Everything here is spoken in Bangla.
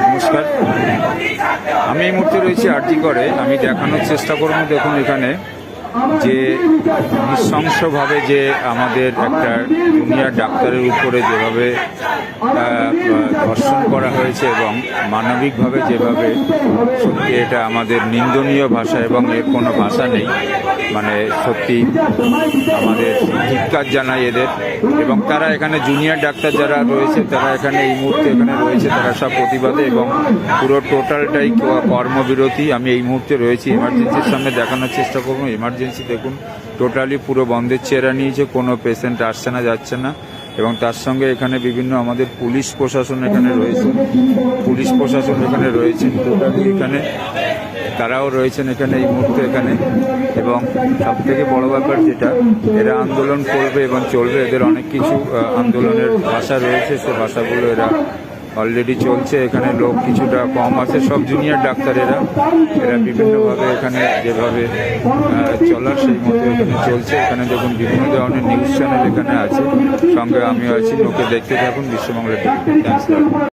নমস্কার। আমি এই মুহূর্তে রয়েছি আরজি করে। আমি দেখানোর চেষ্টা করব দেখুন এখানে যে নৃশংসভাবে যে আমাদের একটা জুনিয়র ডাক্তারের উপরে যেভাবে ধর্ষণ করা হয়েছে এবং মানবিকভাবে যেভাবে সত্যি এটা আমাদের নিন্দনীয় ভাষা এবং এর কোনো ভাষা নেই মানে সত্যি আমাদের ধিক্কার জানাই এদের। এবং তারা এখানে জুনিয়র ডাক্তার যারা রয়েছে, তারা এখানে এই মুহূর্তে এখানে রয়েছে, তারা সব প্রতিবাদে এবং পুরো টোটালটাই কর্মবিরতি। আমি এই মুহূর্তে রয়েছি এমার্জেন্সির সামনে দেখানোর চেষ্টা করব। এমার্জেন্সি দেখুন টোটালি পুরো বন্ধের চেহারা নিয়েছে, কোনো পেশেন্ট আসছে না, যাচ্ছে না। এবং তার সঙ্গে এখানে বিভিন্ন আমাদের পুলিশ প্রশাসন এখানে রয়েছে। পুলিশ প্রশাসন এখানে রয়েছে। টোটালি এখানে তারাও রয়েছেন এখানে এই মুহূর্তে এখানে। এবং সব থেকে বড় ব্যাপার যেটা, এরা আন্দোলন করবে এবং চলবে। এদের অনেক কিছু আন্দোলনের ভাষা রয়েছে। সে ভাষাগুলো এরা অলরেডি চলছে, এখানে লোক কিছুটা কম আছে, সব জুনিয়র ডাক্তারেরা। এরা বিভিন্নভাবে এখানে যেভাবে চলার সেই মতো এখানে চলছে। এখানে দেখুন বিভিন্ন ধরনের নিউজ চ্যানেল এখানে আছে। সঙ্গে আমিও আছি, লোকে দেখতে থাকুন বিশ্ববাংলা টিভি